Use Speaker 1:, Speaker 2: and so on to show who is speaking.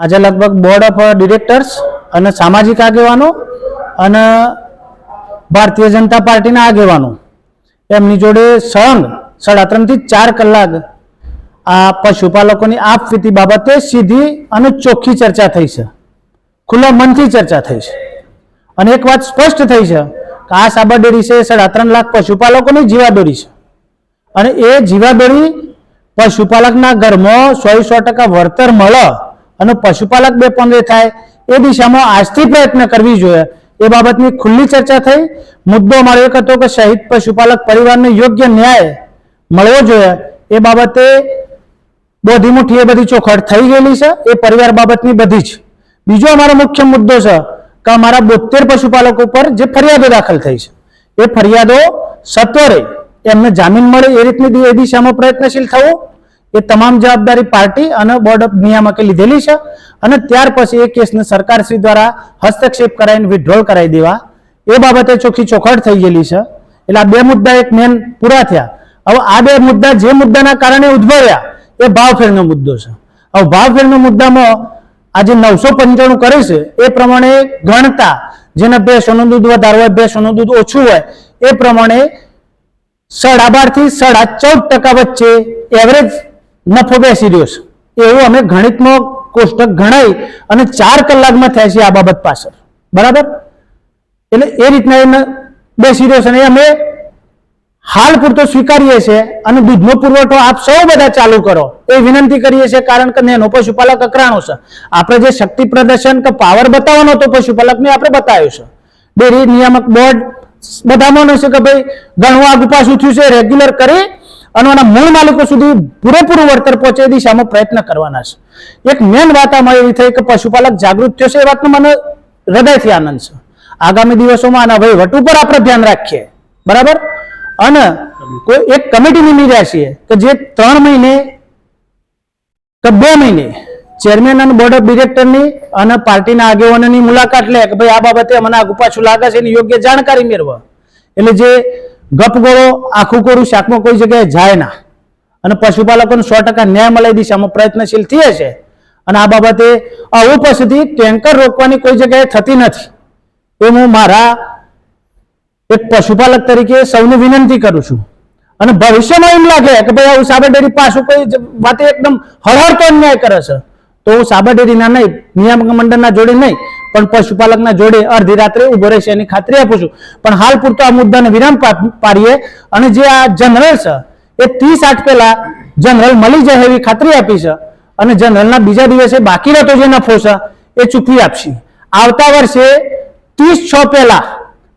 Speaker 1: આજે લગભગ board of directors અને સામાજિક આગેવાનો અને ભારતીય જનતા પાર્ટીના આગેવાનો. એમની જોડે સળંગ સાડા ત્રણથી ચાર કલાક આ પશુપાલકોની આપવીતી બાબતે સીધી અને ચોખ્ખી ચર્ચા થઈ છે. ખુલ્લા મનથી ચર્ચા થઈ છે. અને એક વાત સ્પષ્ટ થઈ છે કે આ સાબર ડેરી છે સાડા ત્રણ લાખ પશુપાલકોની જીવાદોરી છે. અને એ જીવાદોરી પશુપાલકના ઘરમાં સો સો ટકા વળતર મળે અને પશુપાલક બે પંદે થાય, એ દિશામાં આજથી પ્રયત્ન કરવી જોઈએ. એ બાબતની ખુલ્લી ચર્ચા થઈ. મુદ્દો મળ્યો એક હતો કે શહીદ પશુપાલક પરિવારને યોગ્ય ન્યાય મળવો જોઈએ. એ બાબતે બોધી મુઠ્ઠી એ બધી ચોખટ થઈ ગયેલી છે. એ પરિવાર બાબતની બધી જ. બીજો અમારો મુખ્ય મુદ્દો છે કે અમારા બોતેર પશુપાલકો પર જે ફરિયાદો દાખલ થઈ છે. એ ફરિયાદો સત્વરે એમને જામીન મળે એ રીતની એ દિશામાં પ્રયત્નશીલ થવું એ તમામ જવાબદારી પાર્ટી અને બોર્ડ ઓફ નિયામકે લીધેલી છે. અને ત્યાર પછી એ કેસને સરકારશ્રી દ્વારા હસ્તક્ષેપ કરાવીને વિડ્રોલ કરાવી દેવા. એ બાબતે ચોખ્ખી ચોખવટ થઈ ગયેલી છે. એટલે આ બે મુદ્દા એક મેન પૂરા થયા. હવે આ બે મુદ્દા જે મુદ્દાના કારણે ઉદ્ભવ્યા, એ ભાવફેરનો મુદ્દો છે. હવે ભાવફેરનો મુદ્દામાં આજે નવસો પંચાણું કરે છે, એ પ્રમાણે ગણતા, જેના ભેંસોનું દૂધ વધારે હોય, ભેંસોનું દૂધ ઓછું હોય, એ પ્રમાણે સાડા બારથી સાડા ચૌદ ટકા વચ્ચે એવરેજ નફો બેસી રહ્યો છે. એવું અમે ગણિતમાં કોષ્ટક ગણાય અને ચાર કલાકમાં થાય છે આ બાબત પાછળ. બરાબર? એટલે એ રીતના એને બેસી રહ્યો છે અને અમે હાલ પૂરતો સ્વીકારીએ છીએ અને દૂધનો પુરવઠો આપ સૌ બધા ચાલુ કરો. એ વિનંતી કરીએ છીએ કારણ કે નેનો પશુપાલક અકરાણો છે. આપણે જે શક્તિ પ્રદર્શન કે પાવર બતાવવાનો હતો પશુપાલકને આપણે બતાવ્યું છે. ડેરી નિયામક બોર્ડ બધામાં છે કે ભાઈ ઘણું આગુ પાછું થયું છે, રેગ્યુલર કરી અને એના મૂળ માલિકો સુધી પૂરેપૂરું વળતર પહોંચે એ દિશામાં પ્રયત્ન કરવાના છે. એક મેન વાત આમાં એવી થઈ કે પશુપાલક જાગૃત થયો છે, એ વાતનો મને હૃદયથી આનંદ છે. આગામી દિવસોમાં આના ભાઈ વટ ઉપર આપણે ધ્યાન રાખીએ. બરાબર? અને કોઈ એક કમિટી નિમી છીએ કે જે ત્રણ મહિને કે બે મહિને ચેરમેન અને બોર્ડ ઓફ ડિરેક્ટરની અને પાર્ટીના આગેવાનોની મુલાકાત લે કે ભાઈ આ બાબતે મને આગુ પાછું લાગે છે, એની યોગ્ય જાણકારી મેળવા. એટલે જે ગપગોળો આખું કોરું શાકમાં કોઈ જગ્યાએ જાય ના. અને પશુપાલકોને સો ટકા ન્યાય મળે દિશામાં પ્રયત્નશીલ થઈએ છે. અને આ બાબતે આવું પછીથી ટેન્કર રોકવાની કોઈ જગ્યાએ થતી નથી. એ હું મારા એક પશુપાલક તરીકે સૌને વિનંતી કરું છું. અને ભવિષ્યમાં એમ લાગે કે ભાઈ આવું સાબર ડેરી પાછું કોઈ વાતે એકદમ હળહળતો અન્યાય કરે છે. તો હું સાબર નહીં, નિયામક મંડળના જોડે નહીં પણ પશુપાલકના જોડે અડધી રાત્રે ઊભો રહેશે એની ખાતરી આપું છું. પણ હાલ પૂરતો આ મુદ્દાને વિરામ પાડીએ અને જે આ જનરલ છે, એ ત્રીસ આઠ પહેલા જનરલ મળી જાય એવી ખાતરી આપી છે અને જનરલના બીજા દિવસે બાકી રહેતો જે નફો છે, એ ચૂકવી આપશે. આવતા વર્ષે ત્રીસ છ પહેલા